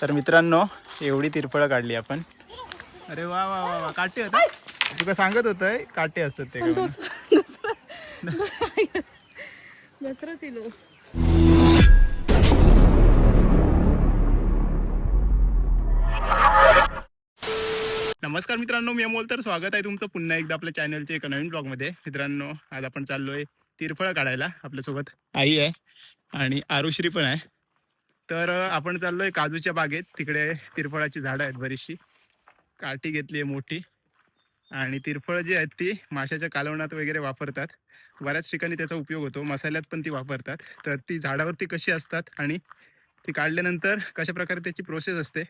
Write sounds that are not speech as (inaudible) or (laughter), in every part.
तर मित्रांनो एवढी तिरफळं काढली आपण. अरे वा वा वा वा काटे होता. तुका सांगत होतंय काटे असतात ते नमस्कार मित्रांनो मी अमोल. तर स्वागत आहे तुमचं पुन्हा एकदा आपल्या चॅनलच्या एका नवीन ब्लॉगमध्ये मित्रांनो आज आपण चाललोय तिरफळं काढायला आपल्यासोबत. आई आहे आणि आरुश्री पण आहे. तर आपण चाललोय काजूच्या बागेत. तिकडे तिरफळाची झाडं आहेत बरीचशी. काठी घेतली आहे मोठी. आणि तिरफळं जी आहेत ती माशाच्या कालवणात वगैरे वापरतात. बऱ्याच ठिकाणी त्याचा उपयोग होतो. मसाल्यात पण ती वापरतात. तर ती झाडावरती कशी असतात आणि ती काढल्यानंतर कशा प्रकारे त्याची प्रोसेस असते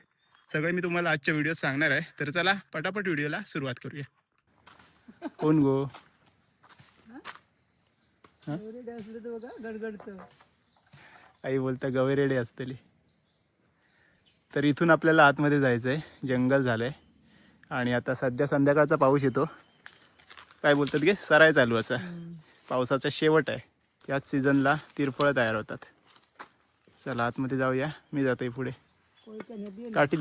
सगळं मी तुम्हाला आजच्या व्हिडिओत सांगणार आहे. तर चला पटापट व्हिडिओला सुरुवात करूया. कोण गो? आई बोलता गवेरेडे असतली. तर इथून आपल्याला आतमध्ये जायचं आहे जंगल झालंय. आणि आता सध्या संध्याकाळचा पाऊस येतो. काय बोलतात गे? सराय चालू असा. पावसाचा शेवट आहे. याच सीझनला तिरफळं तयार होतात. चला आतमध्ये जाऊया. मी जातोय पुढे. काठी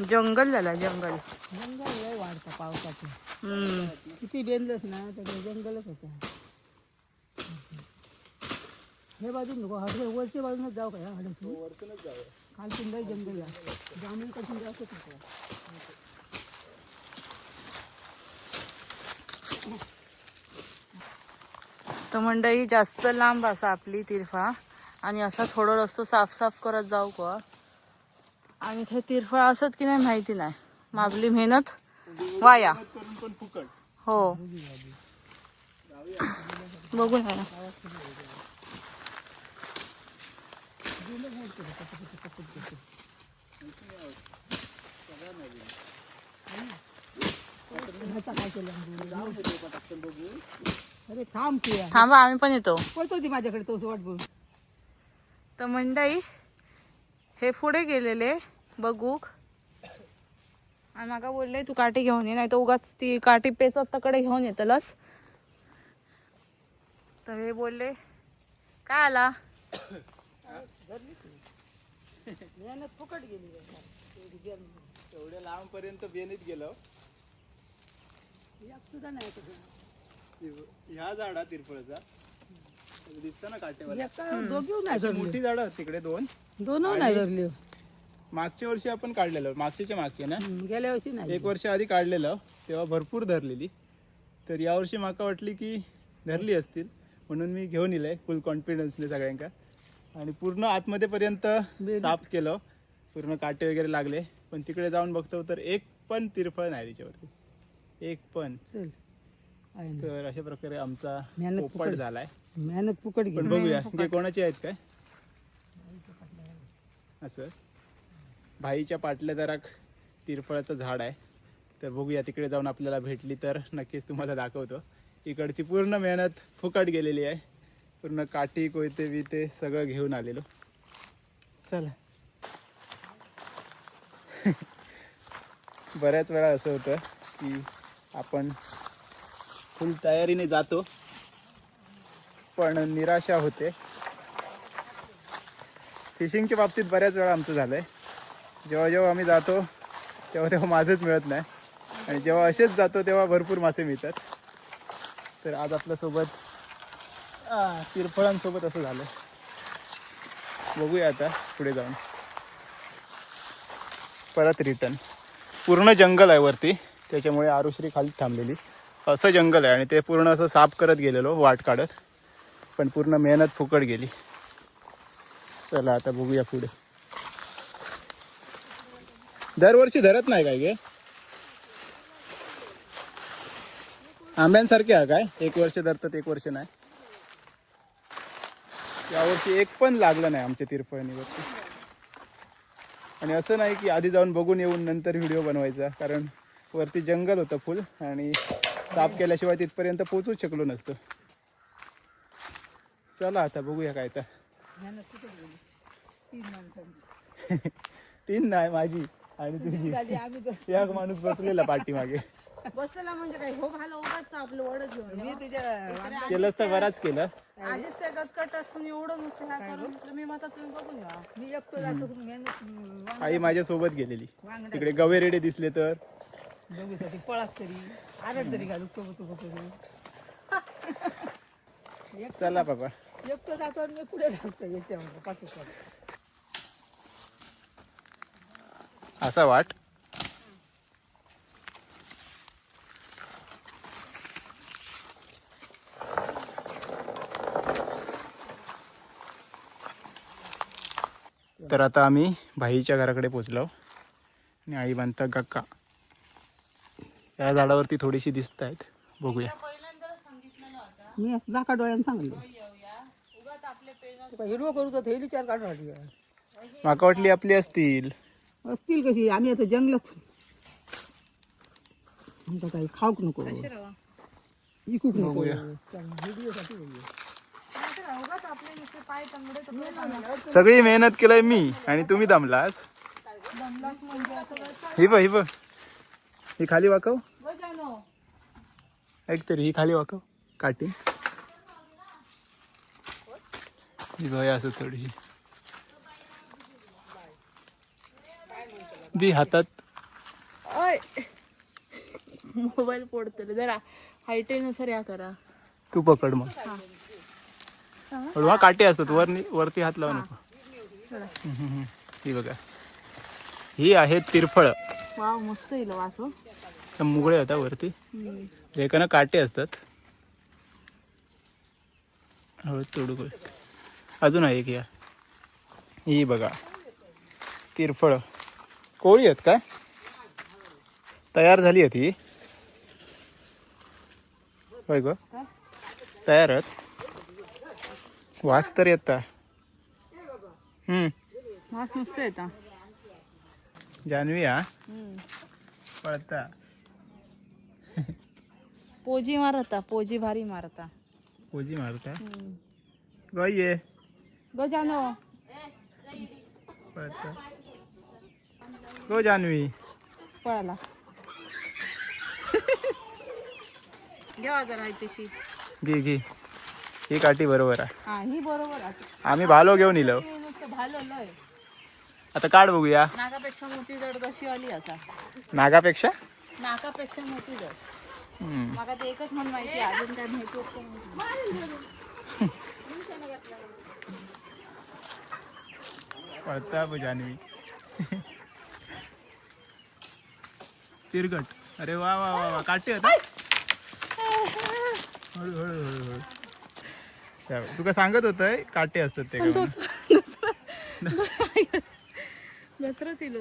जंगल झाला जंगल. जंगल लय वाढतं पावसाचं. हम्म. किती बेंदलच ना तर जंगलच होतं. हे बाजून नको हडे वरच्या बाजूनच जाऊ काय हडे खालतून लय जंगल जांभूळकडून जास्तच नको तर मंडळी जास्त लांब असा आपली तिरफा. आणि असा थोडं रस्तो साफ साफ करत जाऊ का? आणि ते तिरफळ असत की नाही माहिती नाही. माबली मेहनत वाया. हो. बघू ना. थांब थांबा आम्ही पण येतो. ती माझ्याकडे तो वाट तर मंडई हे पुढे गेलेले बघूक आणि मागा बोलले तू काठी घेऊन ये नाही तर उगाच ती काठी पेचत तकडे घेऊन येतलस. तर हे बोलले काय आला? मेहनत फुकट गेली एवढ्या लांब पर्यंत बेनीत गेलो. सुद्धा नाही. ह्या झाडा तिरफळचा. दिसत ना काटेवर एका दोघी नाही मोठी झाडं तिकडे दोन. दोन नाही धरली. मागच्या वर्षी आपण काढलेलं. मागच्याच्या मागचे ना? गेल्या वर्षी नाही. एक वर्ष आधी काढलेलं. तेव्हा भरपूर धरलेली. तर यावर्षी माका वाटली की धरली असतील. म्हणून मी घेऊन येलंय फुल कॉन्फिडन्सने सगळ्यांका. आणि पूर्ण आतमध्ये पर्यंत बेल. साफ केलं. पूर्ण काटे वगैरे लागले. पण तिकडे जाऊन बघतो तर एक पण तिरफळ नाही तिच्यावरती. एक पण. तर अशा प्रकारे आमचा पोपट. झालाय. मेहनत फुकट पण बघूया. कोणाचे आहेत काय? असं. भाईच्या पाटल्या जरा तिरफळाचं झाड आहे. तर बघूया तिकडे जाऊन आपल्याला भेटली तर नक्कीच तुम्हाला दाखवतो. इकडची पूर्ण मेहनत फुकट गेलेली आहे. पूर्ण काठी कोयते बिते सगळं घेऊन आलेलो. चला. (laughs) बऱ्याच वेळा असं होतं की आपण फुल तयारीने जातो पण निराशा होते. फिशिंगच्या बाबतीत बऱ्याच वेळा आमचं झालं आहे जेव्हा जेव्हा आम्ही जातो तेव्हा तेव्हा मासेच मिळत नाही. आणि जेव्हा असेच जातो तेव्हा भरपूर मासे मिळतात. तर आज आपल्यासोबत तिरफळांसोबत असं झालं. बघूया आता पुढे जाऊन. परत रिटर्न पूर्ण जंगल आहे वरती. त्याच्यामुळे आरुश्री खाली थांबलेली. असं जंगल आहे आणि ते पूर्ण असं साफ करत गेलेलो वाट काढत. पण पूर्ण मेहनत फुकट गेली. चला आता बघूया पुढे. दरवर्षी धरत नाही काय गे? आंब्यांसारखे आहे काय? एक वर्ष धरतात एक वर्ष नाही. यावर्षी एक पण लागलं नाही आमच्या तिरफळणीवरती. आणि असं नाही की आधी जाऊन बघून येऊन नंतर व्हिडिओ बनवायचा कारण वरती जंगल होतं फुल आणि साफ केल्याशिवाय तिथपर्यंत पोहोचूच शकलो नसतो. चला आता बघूया काय तर. (laughs) तीन नाही माझी. आणि (laughs) तुझी झाली आम्ही दोन. एक माणूस बसलेला पाठीमागे. बसलेला म्हणजे काय हो घाल उगाच आपलं वडच घेऊन मी तुझ्या केलंच तर बराच केलं. आधीच त्या गचकट असून एवढं नुसतं ह्या करून म्हटलं मी मग आता तुम्ही बघून घ्या. मी एकटो जातो मेहनत आई माझ्या सोबत गेलेली. तिकडे गवेरेडे दिसले तर. दोघीसाठी पळास तरी. आरड तरी घालू तो तो करू चला बाबा. एकटो जातो आणि मी पुढे जातो याच्यावर पाठोपाठ असा वाट. तर आता आम्ही भाईच्या घराकडे पोचलो आणि आई म्हणता गक्का या झाडावरती थोडीशी दिसत आहेत बघूया. मी दाखा डोळ्यानं सांगितलं हिरवं करू तर थैली चार काढून राहिली आहे. माका वाटली आपली असतील. असतील कशी? आम्ही आता जंगलात आमका काही खाऊक नको. इकूक नको. सगळी मेहनत केलंय मी आणि तुम्ही दमलास. ही बघ ही बघ. ही खाली वाकव. ऐक तरी ही खाली वाकव. काठी. ही बघ असं थोडीशी. दी हातात. मोबाईल पोडतले जरा हायटेनुसार या करा. तू पकड मग. पण काटे असतात. वर वरती हात लावू नको. ही. बघा. ही आहेत तिरफळ. मस्त येईल वास मुगळे होता वरती. रेकाना काटे असतात. हळद तोडू अजून आहे एक या. ही बघा. तिरफळ. कोळी आहेत काय? तयार झाली आहेत ही. होय ग. तयार आहेत. वास तर येता वास मस्त येता जानवी हा? पळता. पोजी मारता पोजी भारी मारता. पोजी मारता? गय ये. गो जानो. पळता. गो जानवी पळाला. (laughs) घ्या जरा ह्याच्याशी घे घे. ही काठी बरोबर आहे. हा ही बरोबर आहे. आम्ही भालो घेऊन इलो. हे नुसतं भालं लय. आता काढ बघूया. नागापेक्षा मोठी जड कशी आली आता. नागापेक्षा नागापेक्षा मोठी जड. हम्म. मला ते एकच म्हण माहिती आहे, अजून काय माहिती होत नाही. (laughs) पळता ब जानवी (laughs) तिरगट. अरे वा वा वा वा. काटे होता हळू हळू हळू हळू. त्या- तुका सांगत होतंय काटे असतात ते का म्हणून. तिलो.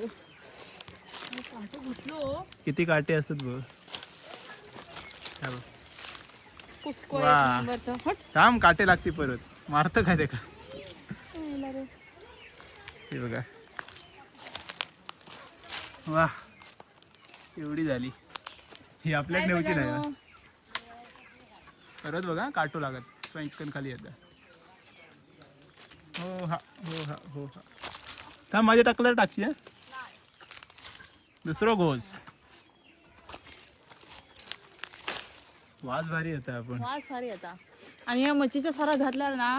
कांटो घुसलो. किती काटे असतात बघ. हा बघ. पुसको वा. एक नंबरचा. हट. थांब काटे लागते परत. मारतं काय ते का. हे बघा. वा. एवढी झाली. ही आपल्याच काय नेऊची नाही. परत बघा काटू लागत. स्वयंकन खाली येतं. हो हा हो हा हो हा. थांब माझ्या टाकलं टाकशी हा? दुसरं घोस. वास भारी येतं आपण. वास भारी आता आणि या मच्छीचा सारा घातला ना.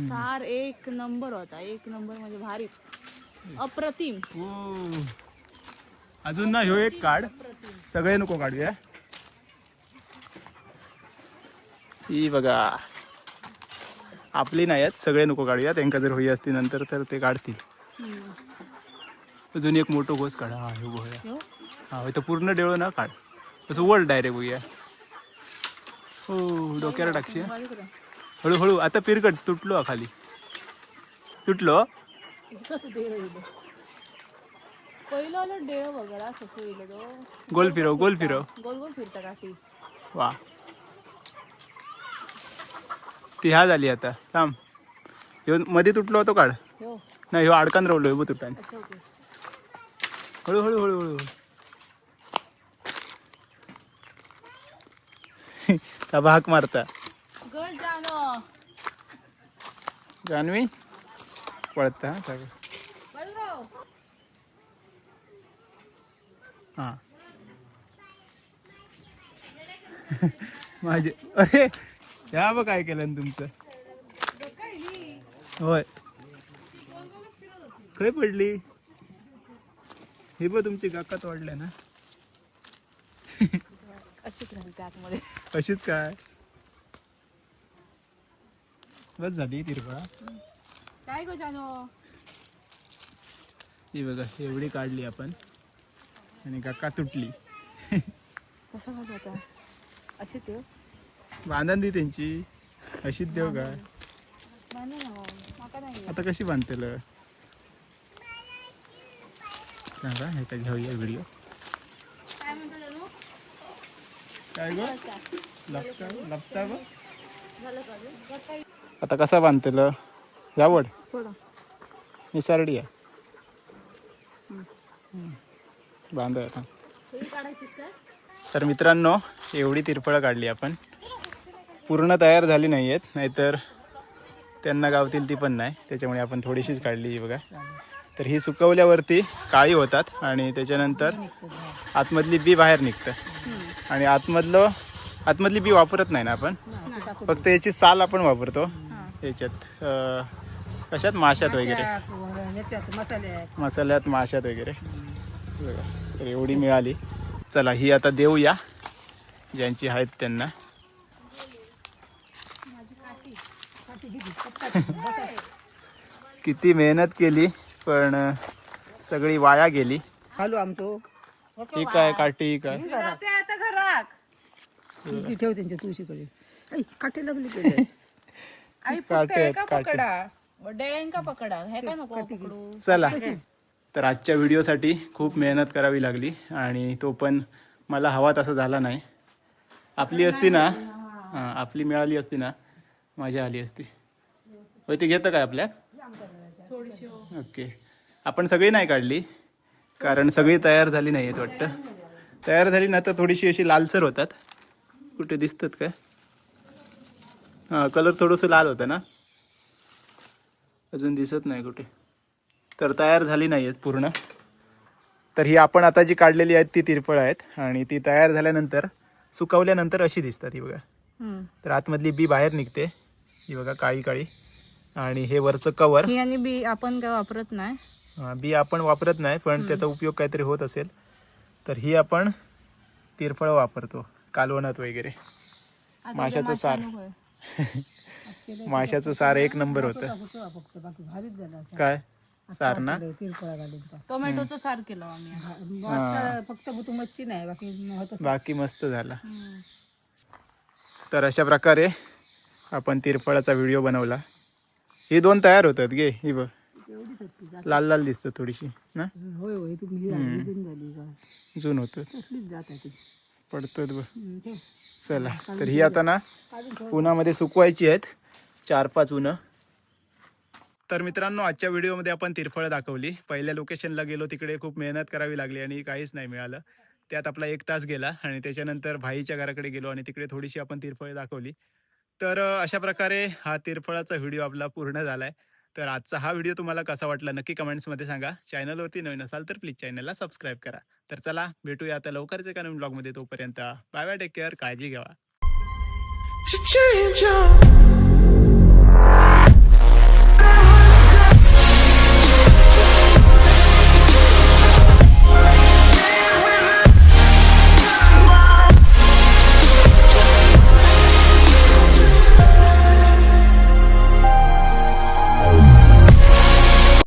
सार एक नंबर होता. एक नंबर म्हणजे भारीच. अप्रतिम. ओ अजून ना ह्यो एक काढ. सगळे नको काढूया. ही बघा. आपली नाही आहेत सगळे नको काढूया त्यांका जर होई असती नंतर तर ते काढतील. अजून एक मोठं गोस काढा. हा गोळ्या ह्यो? हा इथं पूर्ण डेळो ना काढ. तसं वर डायरेक्ट बघूया हो डोक्याला टाकशी हा. हळूहळू आता पिरकट तुटलो हा खाली. तुटलो. पहिलं आलं डेळ वगैरे असं येईल तो गोल फिरव गोल फिरव गोल गोल फिरता काठी वा. ती ह्या झाली आता. थांब. ह्यो मध्ये तुटलो होतो काढ. हो नाही ह्यो अडकान रावलो ह्यो तुटान. अच्छा ओके. हळू हळू हळू हळू का (laughs) भाक मारता. गल जानो जान्हवी? पळता हा सगळं हा. माझे अरे या बघ काय केलं ना तुमचं. होय. खय पडली. हे बघ तुमची गाकात वाढल्या ना. अशीच काय? बस झाली तिरपळा काय गो जानो? ही बघा एवढी काढली आपण. आणि काका तुटली. कसं होता? अशी ते बांधण दी त्यांची. अशीच देव काय? बांधू ना हो. माका नाही आता कशी बांधतेल? सांगा हे काय घेऊया व्हिडिओ काय म्हणतो जानू? काय गो? लपता लपता गो? झालं का रे? कर काही आता कसा बांधतेल? यावड सोडा. निसारडी आहे. बांधा आता तर मित्रांनो एवढी तिरफळं काढली आपण. पूर्ण तयार झाली नाही आहेत नाहीतर त्यांना गावतील ती पण नाही. त्याच्यामुळे आपण थोडीशीच काढली ही बघा. तर ही सुकवल्यावरती काळी होतात आणि त्याच्यानंतर आतमधली बी बाहेर निघतं. आणि आतमधलं आतमधली बी वापरत नाही ना आपण? फक्त याची साल आपण वापरतो. याच्यात कशात? माशात वगैरे. मसाल्यात माशात वगैरे. तर एवढी मिळाली. चला ही आता देऊया. ज्यांची आहेत त्यांना. किती मेहनत केली पण सगळी वाया गेली. खालू आमचो. ही काय काठी ही काय? ते आता घरात. ती ठेव त्यांच्या तुळशीकडे. काटे लागली काटे आहेत, काटे. पकडा? डेळ्यांका पकडा? हे का नको पकडू? चला. तर आजच्या व्हिडिओसाठी खूप मेहनत करावी लागली आणि तो पण मला हवा तसा झाला नाही. आपली असती ना? हां आपली मिळाली असती ना? मजा आली असती. होय ते घेतं काय आपल्या? थोडीशी ओके. आपण सगळी नाही काढली कारण सगळी तयार झाली नाही आहेत वाटतं. तयार झाली ना तर थोडीशी अशी लालसर होतात. कुठे दिसतात काय? हां कलर थोडंसं लाल होतं ना? अजून दिसत नाही कुठे. तर तयार झाली नाही आहेत पूर्ण. तर ही आपण आता जी काढलेली आहेत ती तिरफळ आहेत आणि ती तयार झाल्यानंतर सुकवल्यानंतर अशी दिसतात ही बघा. तर आतमधली बी बाहेर निघते. ही बघा काळी काळी. आणि हे वरचं कवर. ही आणि बी आपण काय वापरत नाही? बी आपण वापरत नाही पण त्याचा उपयोग काहीतरी होत असेल. तर ही आपण तिरफळ वापरतो कालवणात वगैरे. माशाचं सार. (laughs) माशाचं सार एक नंबर होतं. काय? सार ना? तिरपळा घालून का टोमॅटोचं सार केलं आम्ही फक्त तू मच्छी नाही बाकी होत बाकी मस्त झाला. हम्म. तर अशा प्रकारे आपण तिरफळाचा व्हिडिओ बनवला. ही दोन तयार होतात गे ही बघ. एवढीच होती जात लाल लाल दिसतं थोडीशी ना? होय होय तुम्ही ही झाली अजून झाली का? जून होतं. कसलीच जात आहे ती. पडतं बघ. हम्म, ठेव. चला तर ही आता ना उन्हामध्ये सुकवायची आहेत चार पाच उन्हं तर मित्रांनो आजच्या व्हिडिओमध्ये आपण तिरफळ दाखवली. पहिल्या लोकेशनला गेलो तिकडे खूप मेहनत करावी लागली आणि काहीच नाही मिळालं. त्यात आपला एक तास गेला आणि त्याच्यानंतर भाईच्या घराकडे गेलो आणि तिकडे थोडीशी आपण तिरफळ दाखवली. तर अशा प्रकारे हा तिरफळाचा व्हिडिओ आपला पूर्ण झाला आहे तर आजचा हा व्हिडिओ तुम्हाला कसा वाटला नक्की कमेंट्समध्ये सांगा. चॅनलवरती नवीन असाल तर प्लीज चॅनलला सबस्क्राईब करा. तर चला भेटूया आता लवकरच एका नवीन ब्लॉगमध्ये तोपर्यंत. बाय बाय टेक केअर काळजी घ्यावा.